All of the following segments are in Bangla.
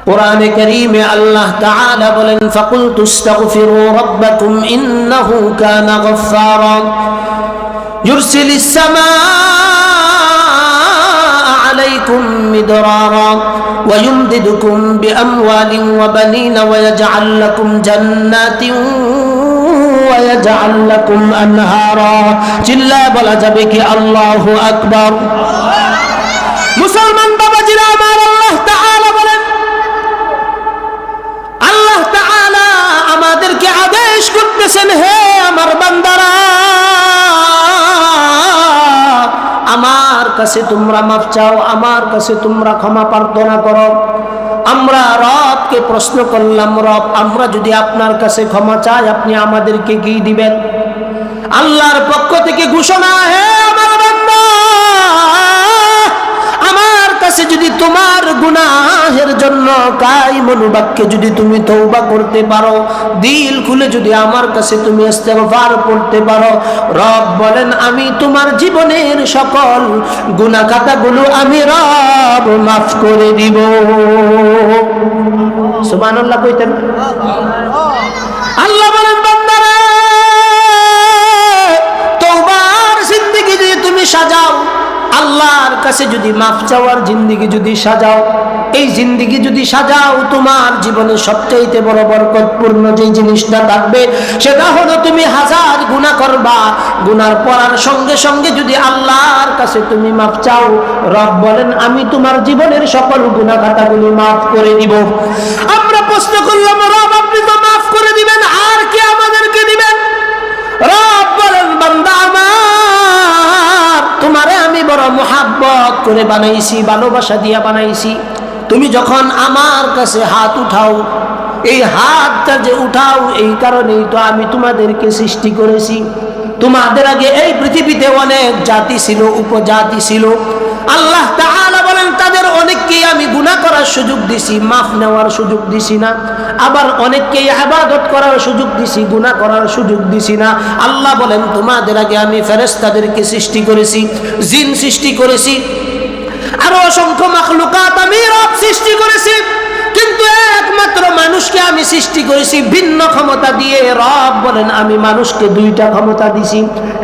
কোরআনে কারীমে আল্লাহ তাআলা বলেন ফাকুল তুস্তাগফিরু রাব্বাকুম ইন্নাহু কানা গফফারা ইউরসিলিস সামাআ আলাইকুম মিদরারা ويمددكم بأموال وبنين ويجعل لكم جنات ويجعل لكم أنهارا চিল্লা বলা যাবে কি আল্লাহু আকবার মুসলমান বাবাজিরা আমার আদেশ হে আমার বান্দারা, আমার কাছে তোমরা মাফ চাও, আমার কাছে তোমরা ক্ষমা প্রার্থনা করো। আমরা রবকে প্রশ্ন করলাম, রব, আমরা যদি আপনার কাছে ক্ষমা চাই, আপনি আমাদেরকে কি দিবেন? আল্লাহর পক্ষ থেকে ঘোষণা, হে কাছে যদি তোমার গুনাহের জন্য কাই মনোবাক্যে যদি তুমি তৌবা করতে পারো, দিল খুলে যদি আমার কাছে তুমি ইস্তেগফার করতে পারো, রব বলেন, আমি তোমার জীবনের সকল গুনাহ খাতাগুলো আমি রব মাফ করে দিব। সুবহানাল্লাহ কইতেন। আল্লাহ বলেন, বান্দারে, তওবার জিন্দেগি যদি তুমি সাজাও। আল্লাহর কাছে যদি মাফ চাওয়ার জিন্দিগি যদি সাজাও, এই জিন্দিগি যদি সাজাও, তোমার জীবনে সবচাইতে বড় বরকতপূর্ণ যে জিনিসটা থাকবে, সেটা হলো তুমি হাজার গুণা করবা। গুনার পড়ার সঙ্গে সঙ্গে যদি আল্লাহর কাছে তুমি মাফ চাও, রব বলেন, আমি তোমার জীবনের সকল গুণা খাতাগুলি মাফ করে দিব। আমরা প্রশ্ন করলাম, রব, আপনি তো মাফ করে দিবেন, আর কি আমাদেরকে মোহাব্বত করে বানাইছি, ভালোবাসা দিয়া বানাইছি। তুমি যখন আমার কাছে হাত উঠাও, এই হাতটা যে উঠাও, এই কারণেই তো আমি তোমাদেরকে সৃষ্টি করেছি। তোমাদের আগে এই পৃথিবীতে অনেক জাতি ছিল, উপজাতি ছিল। আল্লাহ বলেন, তাদের অনেককেই আমি গুণা করার সুযোগ দিছি, মাফ নেওয়ার সুযোগ দিছি না। আবার অনেককেই আবাদত করার সুযোগ দিছি গুণা করার সুযোগ দিছি না। আল্লাহ বলেন, তোমাদের আগে আমি ফেরেশতাদেরকে সৃষ্টি করেছি, জিন সৃষ্টি করেছি। আরও অসংখ্য মাখলুকাত আমি রব সৃষ্টি করেছি কিন্তু একমাত্র মানুষকে আমি সৃষ্টি করেছি, ভিন্ন ক্ষমতা দিয়ে। রব বলেন, আমি মানুষকে দুইটা ক্ষমতা দিছি।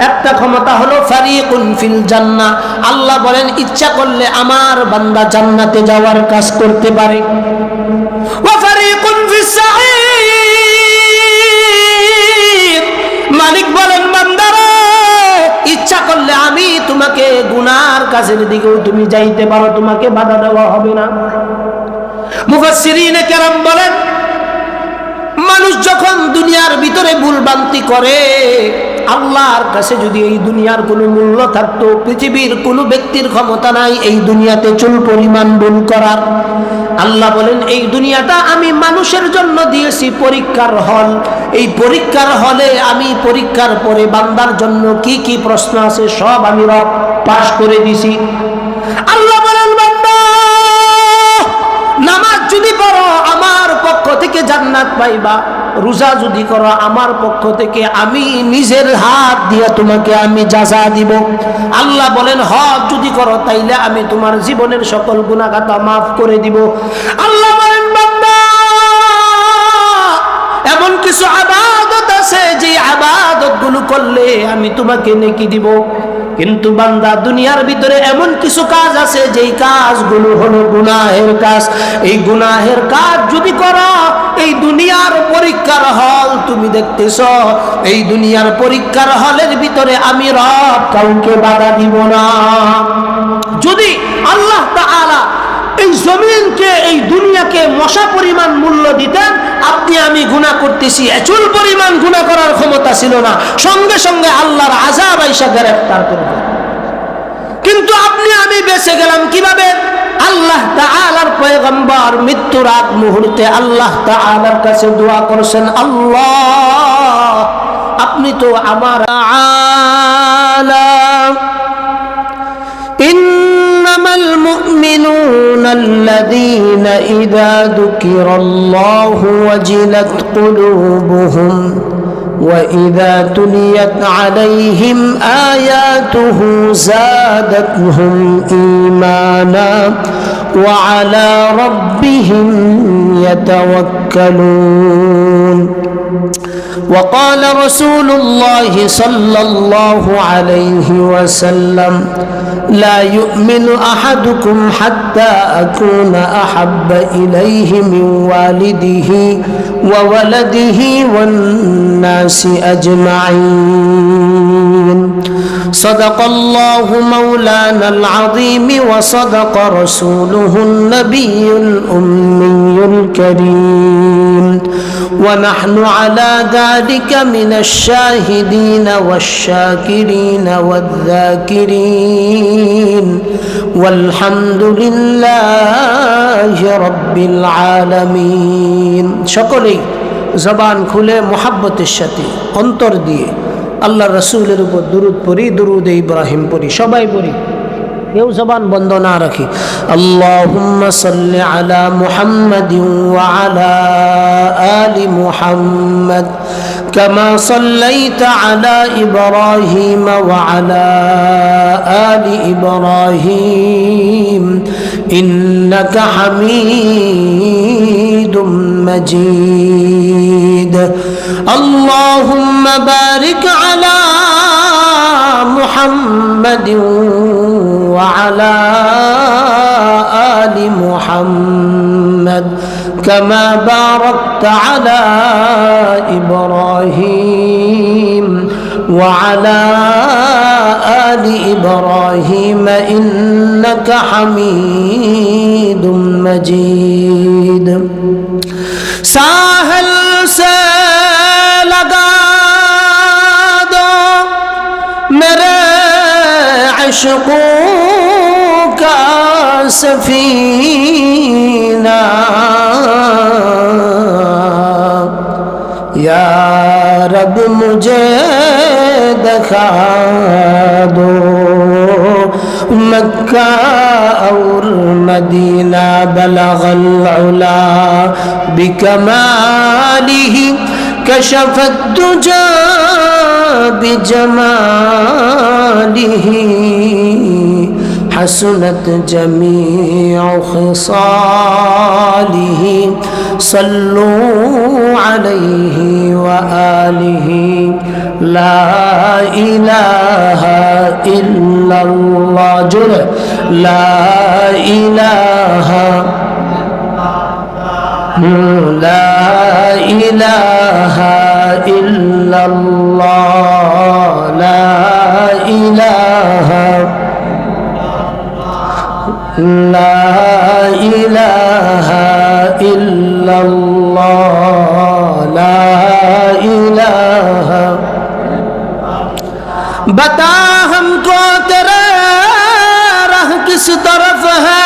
একটা ক্ষমতা হলো ফারিকুন ফিল জান্নাহ। আল্লাহ বলেন, ইচ্ছা করলে আমার বান্দা জান্নাতে যাওয়ার কাজ করতে পারে। মালিক বলেন, বান্দারা, ইচ্ছা করলে আমি তোমাকে গুনার কাজের দিকেও তুমি যাইতে পারো, তোমাকে বাধা দেওয়া হবে না। মুফাসসিরিনে কেরাম বলেন মানুষ যখন দুনিয়ার ভিতরে ভুলবান্তি করে, আল্লাহর কাছে যদি এই দুনিয়ার কোনো মূল্য থাকতো, পৃথিবীর কোনো ব্যক্তির ক্ষমতা নাই এই দুনিয়াতে চুল পরিমাণ ভুল করার। আল্লাহ বলেন, এই দুনিয়াটা আমি মানুষের জন্য দিয়েছি, পরীক্ষার হল। এই পরীক্ষার হলে আমি পরীক্ষার পরে বান্দার জন্য কি কি প্রশ্ন আছে সব আমি পাশ করে দিছি। থেকে জান্নাত পাইবা। রোজা যদি করো, আমার পক্ষ থেকে আমি নিজের হাত দিয়ে তোমাকে আমি যাজা দিব। আল্লাহ বলেন, হক যদি করো, তাইলে আমি তোমার জীবনের সকল গুণাগাতা মাফ করে দিব। আল্লাহ বলেন এমন কিছু আবাদত আছে, যে আবাদতগুলো করলে আমি তোমাকে নেকি দিব। কিন্তু বান্দা, দুনিয়ার ভিতরে এমন কিছু কাজ আছে, যেই কাজগুলো হলো গুনাহের কাজ। এই গুনাহের কাজ যদি করো দুনিয়ার পরীক্ষার হল তুমি দেখতেছ। এই দুনিয়ার পরীক্ষার হলের ভিতরে আমি রব কাউকে বাধা দিব না। যদি আল্লাহ তাআলা এই জমিনকে, এই দুনিয়াকে মশা পরিমাণ মূল্য দিতেন, আপনি আমি গুণা করতেছি। এচুল পরিমাণ গুণা করার ক্ষমতা ছিল না। সঙ্গে সঙ্গে আল্লাহর আজাব আইসা গ্রেফতার করবে কিন্তু আপনি আমি বেঁচে গেলাম কিভাবে আল্লাহ তাআলার পয়গম্বর মৃত্যুর আগ মুহূর্তে আল্লাহ তাআলার কাছে দোয়া করছেন আল্লাহ আপনি তো আমার আলাম إنما المؤمنون الذين إذا ذكر الله وجلت قلوبهم وإذا تليت عليهم آياته زادتهم إيمانا وعلى ربهم يتوكلون. وقال رسول الله صلى الله عليه وسلم لا يؤمن أحدكم حتى أكون أحب إليه من والده وولده والناس أجمعين. صدق الله مولانا العظيم وصدق رسوله النبي الأمي الكريم ونحن على ذلك من الشاهدين والشاكرين والذاكرين والحمد لله رب العالمين সকলেই জবান খুলে মোহাব্বতের সাথে অন্তর দিয়ে আল্লাহ রসুলের উপর দুরুদ পড়ি দুরুদ ইব্রাহিম পড়ি সবাই পড়ি কেউ জবান বন্ধ না রাখি আল্লাহুম্মা সাল্লি আলা মুহাম্মাদিন ওয়া আলা আলি মুহাম্মাদ كما صليت على ابراهيم وعلى ال ابراهيم انك حميد مجيد اللهم بارك على محمد وعلى آل محمد كما باركت على إبراهيم وعلى آل إبراهيم إنك حميد مجيد. ساحل سے لگا دو میرے عشقوں سفينا یا رب مجھے دکھا دو مکہ اور مدینہ بلغ العلا بکمالی کشف الدجا بجمالی حسنت جميع خصاله. صلوا عليه وآله. لا إله إلا الله. جل لا إله. لا إله إلا الله. لا إله إلا الله لا إله بتا ہم کو تیرا راہ کس طرف ہے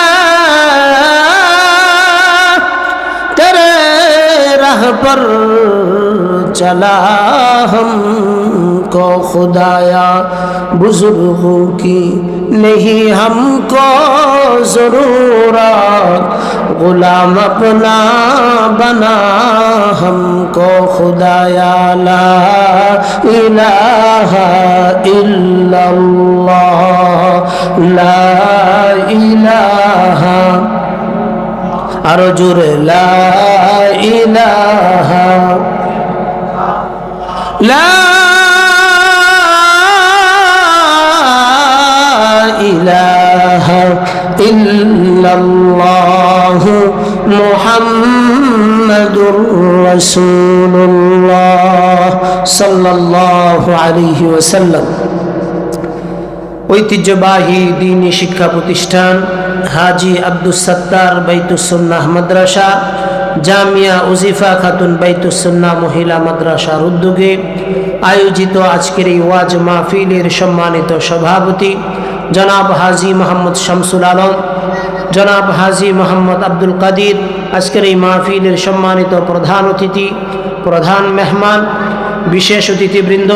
تیرے راہ پر چلا ہم کو خدایا بزرگوں کی نہیں ہم کو ضرورا غلام اپنا بنا ہم کو خدایا لا الہ الا اللہ لا الہ ارجو لا الہ لا الہ ইলাহা লা ইলাহা ইল্লাল্লাহ মুহাম্মাদুর রাসূলুল্লাহ সাল্লাল্লাহু আলাইহি ওয়াসাল্লাম। ঐতিহ্যবাহী দিনী শিক্ষা প্রতিষ্ঠান হাজি আব্দুস সত্তার বাইতুসন্নাহ মাদ্রাসা, জামিয়া উজিফা খাতুন বাইতুসন্না মহিলা মাদ্রাসার উদ্যোগে আয়োজিত আজকের এই ওয়াজ মাহফিলের সম্মানিত সভাপতি জনাব হাজি মোহাম্মদ শামসুল আলম, জনাব হাজি মোহাম্মদ আব্দুল কাদির, আজকের এই মাহফিলের সম্মানিত প্রধান অতিথি, প্রধান মেহমান, বিশেষ অতিথিবৃন্দ,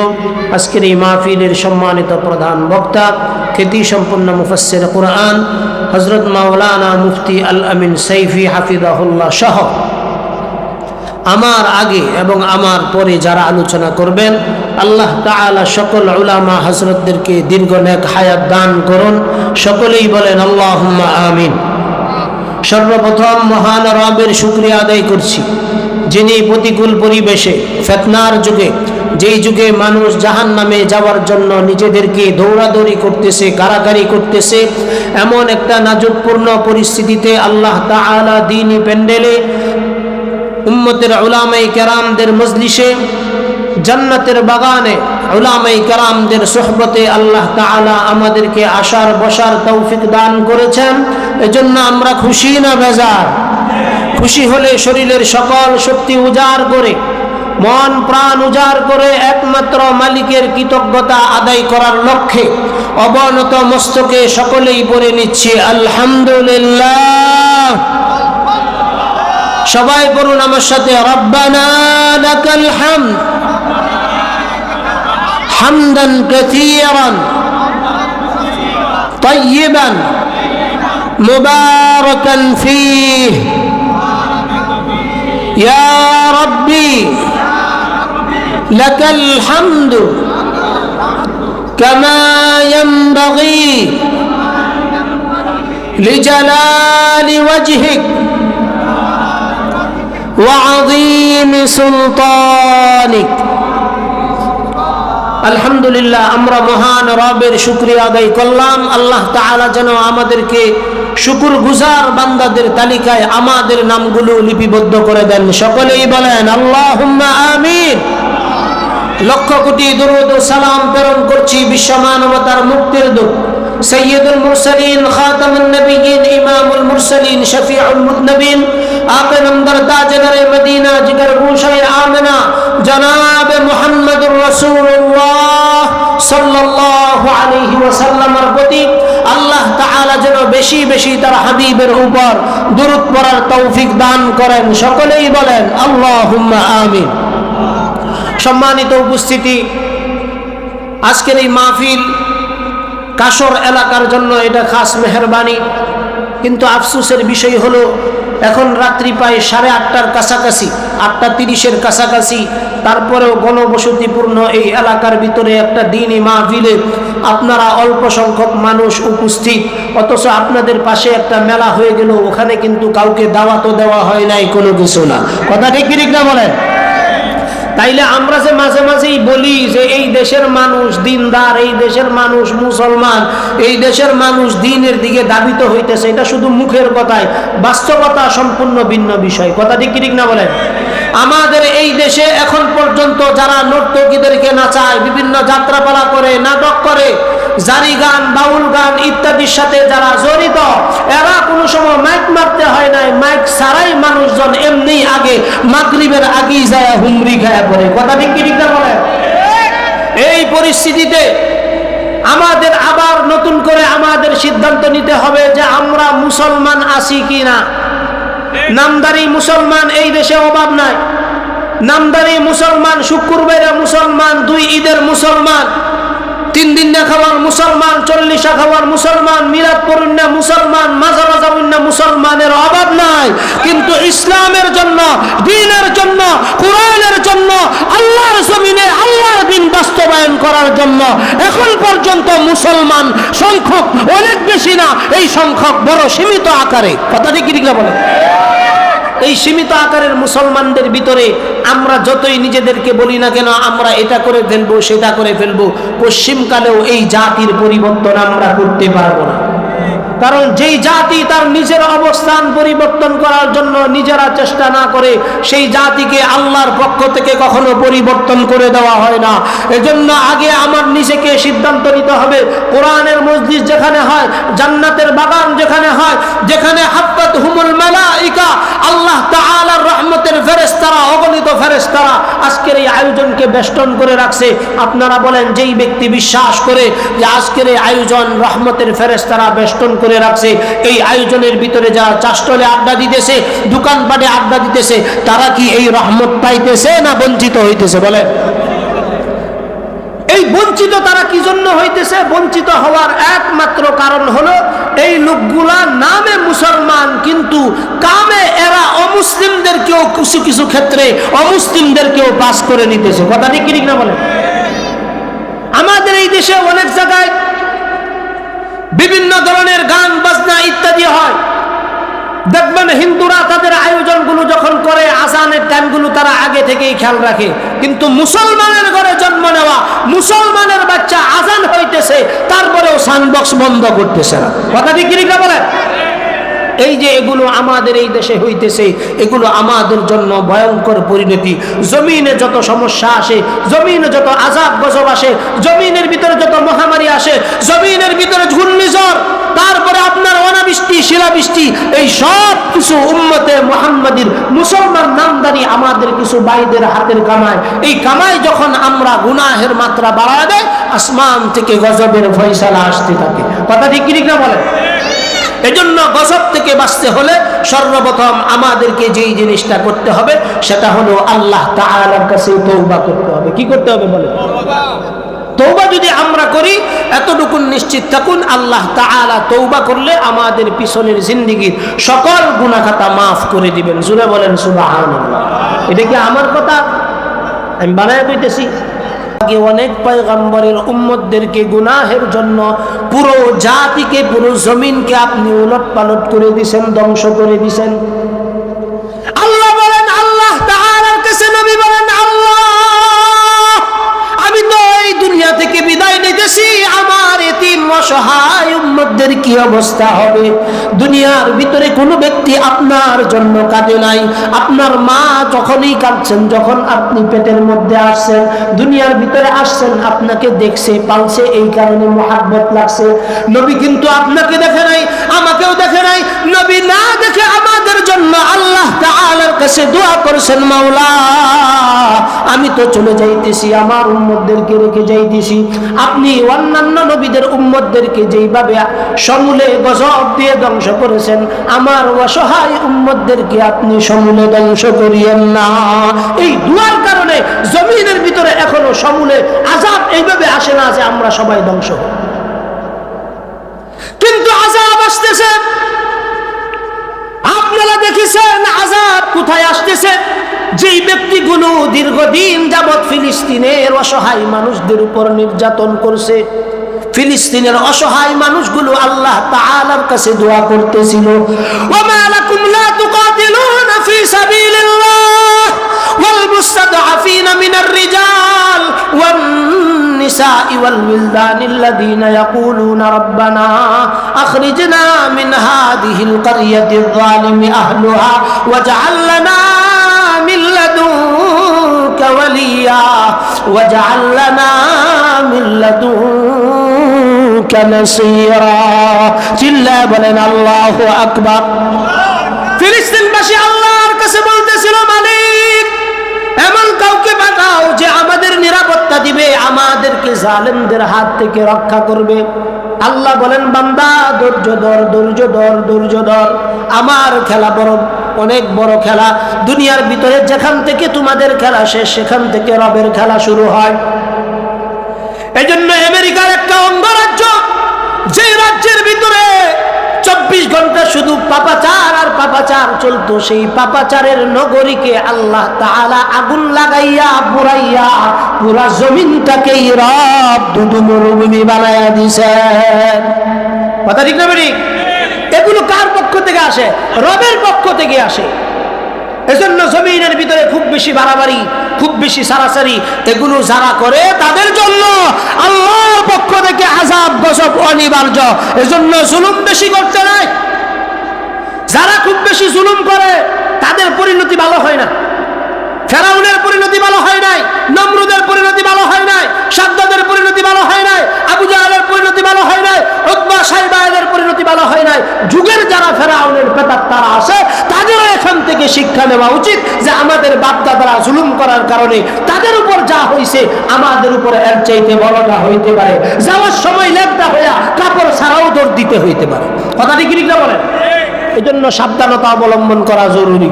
আজকের এই মাহফিলের সম্মানিত প্রধান বক্তা খ্যাতি সম্পন্ন মুফাসের কোরআন হজরত মাওলানা মুফতি আল আমিন সৈফি হাফিদাহুল্লাহ সহ। আমার আগে এবং আমার পরে যারা আলোচনা করবেন, আল্লাহ তাআলা সকল উলামা হজরতদেরকে দীর্ঘ নেক হায়াত দান করুন। সকলেই বলেন আল্লাহ আমিন। সর্বপ্রথম মহান রবের শুক্রিয়া আদায় করছি, যিনি প্রতিকূল পরিবেশে, ফেতনার যুগে, যেই যুগে মানুষ জাহান নামে যাওয়ার জন্য নিজেদেরকে দৌড়াদৌড়ি করতেছে, কারাকারি করতেছে, এমন একটা নাজুকপূর্ণ পরিস্থিতিতে আল্লাহ তাআলা দিনী প্যান্ডেলে উম্মতের উলামাই কেরামদের মজলিসে, জান্নাতের বাগানে উলামাই কেরামদের সোহবতে আল্লাহ তাআলা আমাদেরকে আসার বসার তৌফিক দান করেছেন। এজন্য আমরা খুশি না বেজার? খুশি হলে শরীরের সকল শক্তি উজাড় করে, মন প্রাণ উজাড় করে একমাত্র মালিকের কৃতজ্ঞতা আদায় করার লক্ষ্যে অবনত মস্তকে সকলেই পড়ে নিচ্ছি, আলহামদুলিল্লাহ। সবাই পড়ুন আমার সাথে রব্বানা লাকাল হামদ হামদান কাসীরান طيبا مباركا فيه يا ربي لك الحمد كما ينبغي لجلال وجهك وعظيم سلطانك আলহামদুলিল্লাহ আমরা মহান রবের শুক্রিয়া আদায় করলাম আল্লাহ তাআলা যেন আমাদেরকে শুকুর গুজার বান্দাদের তালিকায় আমাদের নামগুলো লিপিবদ্ধ করে দেন সকলেই বলেন আল্লাহ আমিন লক্ষ কোটি দরুদ ও সালাম প্রেরণ করছি বিশ্ব মানবতার মুক্তির দূত সৈয়দুল মুরসালিন খাতামুন নবিয়িন ইমামুল মুরসালিন শফিউল আল্লাহ যেন বেশি বেশি হাবিবের উপর তৌফিক দান করেন। সকলেই বলেন, আল্লাহুম্মা আমিন। সম্মানিত উপস্থিতি, আজকের এই মাহফিল কাশর এলাকার জন্য এটা খাস মেহরবানি। কিন্তু আফসুসের বিষয় হলো এখন রাত্রি প্রায় সাড়ে আটটার কাছাকাছি, আটটা তিরিশের কাছাকাছি। তারপরেও গণবসতিপূর্ণ এই এলাকার ভিতরে একটা দিনই মাহফিলে আপনারা অল্প সংখ্যক মানুষ উপস্থিত। অথচ আপনাদের পাশে একটা মেলা হয়ে গেল, ওখানে কিন্তু কাউকে দাওয়াতও দেওয়া হয় নাই, কোনো কিছু না। কথা ঠিক ঠিক না বলেন? তাইলে আমরা যে মাঝে মাঝেই বলি যে এই দেশের মানুষ দিনদার, এই দেশের মানুষ মুসলমান, এই দেশের মানুষ দিনের দিকে দাবিত হইতেছে, এটা শুধু মুখের কথায় বাস্তবতা সম্পূর্ণ ভিন্ন বিষয়। কথাটি ঠিক না বলেন? আমাদের এই দেশে এখন পর্যন্ত যারা নর্তকীদেরকে নাচায়, বিভিন্ন যাত্রাপালা করে, নাটক করে জারি গান, বাউল গান ইত্যাদির সাথে যারা জড়িত, এরা কোনো সময় মাইক মারতে হয় নাই। মাইক ছাড়াই মানুষজন এমনি আগে মাগরিবের আগেই যায় হুমরি খায়া পড়ে। কথা ঠিক কি বলে? এই পরিস্থিতিতে আমাদের আবার নতুন করে আমাদের সিদ্ধান্ত নিতে হবে যে আমরা মুসলমান আছি কি না। নামদারি মুসলমান এই দেশে অভাব নাই। নামদারি মুসলমান, শুক্রবারে মুসলমান, দুই ঈদের মুসলমান। তিন দিন না খাওয়ার মুসলমান, চল্লিশা খাওয়ার মুসলমান মিরাদ পরুন্না মুসলমান, মাজারা যাউন্না মুসলমানের অভাব নাই। কিন্তু ইসলামের জন্য, দিনের জন্য, কোরআনের জন্য, আল্লাহর জমিনে আল্লাহর দিন বাস্তবায়ন করার জন্য এখন পর্যন্ত মুসলমান সংখ্যক অনেক বেশি না, এই সংখ্যক বড় সীমিত আকারে। কথাটি কি বলে এই সীমিত আকারের মুসলমানদের ভিতরে আমরা যতই নিজেদেরকে বলি না কেন, আমরা এটা করে ফেলব, সেটা করে ফেলব। পশ্চিমকালেও এই জাতির পরিবর্তন আমরা করতে পারব না। কারণ যেই জাতি তার নিজের অবস্থান পরিবর্তন করার জন্য নিজেরা চেষ্টা না করে, সেই জাতিকে আল্লাহর পক্ষ থেকে কখনো পরিবর্তন করে দেওয়া হয় না। এজন্য আগে আমার নিজেকে সিদ্ধান্ত নিতে হবে, কোরআনের মসজিদ যেখানে হয়, জান্নাতের বাগান যেখানে হয়, যেখানে হাত্তাত হুমুল মালাইকা, আল্লাহ তাআলার রহমতের ফেরেশতারা, অগণিত ফেরেশতারা আজকের এই আয়োজনকে বেষ্টন করে রাখছে। আপনারা বলেন, যেই ব্যক্তি বিশ্বাস করে যে আজকের এই আয়োজন রহমতের ফেরেশতারা বেষ্টন করে রাখছে। এই আয়োজনের ভিতরে যারা চাষটলে আড্ডা দিতেছে, দোকানপাটে আড্ডা দিতেছে, তারা কি এই রহমত পাইতেছে না বঞ্চিত হইতেছে? বলে এই বঞ্চিত তারা কি জন্য হইতেছে? বঞ্চিত হওয়ার একমাত্র কারণ হলো, এই লোকগুলা নামে মুসলমান, কিন্তু কামে এরা অমুসলিমদেরকেও কিছু কিছু ক্ষেত্রে অমুসলিমদেরকেও পাস করে নিতেছে। কথা ঠিক না বলে আমাদের এই দেশে অনেক জায়গায় বিভিন্ন ধরনের গান, বাজনা ইত্যাদি হয়। দেখবেন হিন্দুরা তাদের আয়োজনগুলো যখন করে, আজানের টাইমগুলো তারা আগে থেকেই খেয়াল রাখে। কিন্তু মুসলমানের ঘরে জন্ম নেওয়া, মুসলমানের বাচ্চা আজান হইতেছে, তারপরেও সানবক্স বন্ধ করতেছে না। কথা কে বলেন? এই যে এগুলো আমাদের এই দেশে হইতেছে, এগুলো আমাদের জন্য ভয়ঙ্কর পরিণতি। জমিনে যত সমস্যা আসে, জমিনে যত আজাব গজব আসে, জমিনের ভিতরে যত মহামারী আসে, জমিনের ভিতরে ঘূর্ণিঝড়, তারপরে আপনার অনাবৃষ্টি, শিলাবৃষ্টি, এই সব কিছু উম্মতে মোহাম্মদীর মুসলমান নামদারি আমাদের কিছু বাইদের হাতের কামায়। এই কামাই যখন আমরা গুনাহের মাত্রা বাড়ায় দেয়, আসমান থেকে গজবের ফয়সালা আসতে থাকে। কথা ঠিক না বলেন? এজন্য গজব থেকে বাঁচতে হলে সর্বপ্রথম আমাদেরকে যেই জিনিসটা করতে হবে, সেটা হলো আল্লাহ তাআলার কাছে তৌবা করতে হবে। কি করতে হবে বলে তৌবা যদি আমরা করি, এতটুকুন নিশ্চিত থাকুন, আল্লাহ তাআলা তৌবা করলে আমাদের পিছনের জিন্দিগির সকল গুনাখাতা মাফ করে দিবেন। জুড়ে বলেন সুবহানাল্লাহ। এটা কি আমার কথা? আমি বানায় কইতেছি আগে অনেক পয়গম্বরের উম্মতদেরকে গুনাহের জন্য পুরো জাতিকে, পুরো জমিনকে আপনি উলট পালট করে দিছেন, ধ্বংস করে দিছেন। থেকে বিদায় নিতেছি, আমার এতিম অসহায় উম্মতদের কি অবস্থা হবে? দুনিয়ার ভিতরে কোনো ব্যক্তি আপনার জন্য কাঁদে নাই। আপনার মা যখনই কাঁদছেন, যখন আপনি পেটের মধ্যে আসছেন, দুনিয়ার ভিতরে আসছেন, আপনাকে দেখছে, পালছে, এই কারণে মহাব্বত লাগছে। নবী কিন্তু আপনাকে দেখে নাই, আমাকেও দেখে নাই, নবী না দেখে আমাদের জন্য আল্লাহ তাআলার কাছে দোয়া করছেন, মাওলা, আমি তো চলে যাইতেছি, আমার উম্মতদেরকে রেখে যাইতেছি। আপনি অন্যান্য নবীদের উম্মতদেরকে যেইভাবে সমূলে গজব দিয়ে ধ্বংস করেছেন, আমার অসহায় উম্মতদেরকে আপনি সমূলে ধ্বংস করিয়েন না। এই দুয়ার কারণে জমিনের ভিতরে এখনও সমূলে আজাব এইভাবে আসে না যে আমরা সবাই ধ্বংস কিন্তু আজাব আসতেছে। আপনারা দেখেছেন আজাব কোথায় আসতেছে? যেই ব্যক্তিগুলো দীর্ঘদিন যাবৎ ফিলিস্তিনের অসহায় মানুষদের উপর নির্যাতন করছে, ফিলিস্তিনের অসহায় মানুষগুলো আল্লাহ তাআলার কাছে দোয়া করতেছিল। ওয়া মা লাকুম লা তুকাতিলুনা ফি সাবিলিল্লাহ। النساء والولدان الذين يقولون ربنا أخرجنا من هذه القرية الظالم أهلها واجعل لنا من لدنك وليا واجعل لنا من لدنك نصيرا চিল্লা বলেন আল্লাহু আকবার ফিলিস্তিনবাসী আল্লাহর কাছে বলতেছিল মালিক এমন কাউকে পাঠাও যে আমাদের নিরাপত্তা দিবে, আমাদেরকে জালেমদের হাত থেকে রক্ষা করবে। আল্লাহ বলেন, বান্দা, ধৈর্য ধর ধৈর্য ধর ধৈর্য ধর। আমার খেলা বড়, অনেক বড় খেলা। দুনিয়ার ভিতরে যেখান থেকে তোমাদের খেলা শেষ, সেখান থেকে রবের খেলা শুরু হয়। এই জন্য আমেরিকার একটা অঙ্গরাজ্য যে রাজ্যের ভিতরে চব্বিশ ঘণ্টা শুধু পাপাচার আর পাপাচার চলতো। সেই পাপাচারের নগরীকে আল্লাহ তাআলা আগুন লাগাইয়া, পুরাইয়া, পুরা জমিনটাকে রব দুদু মরুভূমি বানাইয়া দিছেন কথা ঠিক না এগুলো কার পক্ষ থেকে আসে? রবের পক্ষ থেকে আসে। এজন্য জমিনের ভিতরে খুব বেশি বাড়াবাড়ি, খুব বেশি সারাসারি, এগুলো যারা করে তাদের জন্য আল্লাহর পক্ষ থেকে আজাব গজব অনিবার্য। এজন্য জুলুম বেশি করতে নাই। যারা খুব বেশি জুলুম করে, তাদের পরিণতি ভালো হয় না। ফেরাউনের পরিণতি ভালো হয় নাই নমরুদের পরিণতি ভালো হয় নাই সাদ্দাদের পরিণতি ভালো হয় নাই আবু জাহালের পরিণতি ভালো হয় নাই উতবা সাইবায়ের পরিণতি ভালো হয় নাই। যুগের যারা ফেরাউনের পেতার তারা আছে তাদেরও এখান থেকে শিক্ষা নেওয়া উচিত যে আমাদের বাপদাদারা জুলুম করার কারণে তাদের উপর যা হয়েছে আমাদের উপর এর চাইতে বড়টা হইতে পারে। যাওয়ার সময় লেপটা হইয়া কাপড় ছাড়াও দৌড় দিতে হইতে পারে। কথাটি কি না বলেন? এই জন্য সাবধানতা অবলম্বন করা জরুরি।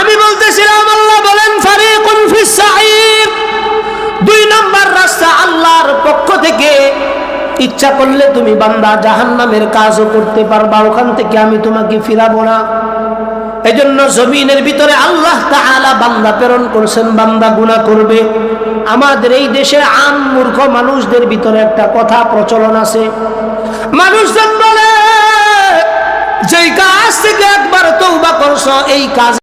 আমি বলতেছিলাম, আল্লাহ বলেন, ফারিকুন ফিস সাঈর। দুই নম্বর রাস্তা আল্লাহর পক্ষ থেকে। ইচ্ছা করলে তুমি বান্দা জাহান্নামের কাজও করতে পারবা, ওখান থেকে আমি তোমাকে ফিরাবো না। এজন্য জমিনের ভিতরে আল্লাহ তাআলা বান্দা প্রেরণ করছেন, বান্দা গুনাহ করবে। আমাদের এই দেশে আম মূর্খ মানুষদের ভিতরে একটা কথা প্রচলন আছে। মানুষজন বলে, যেই কাজ থেকে একবার তৌবা করছ, এই কাজ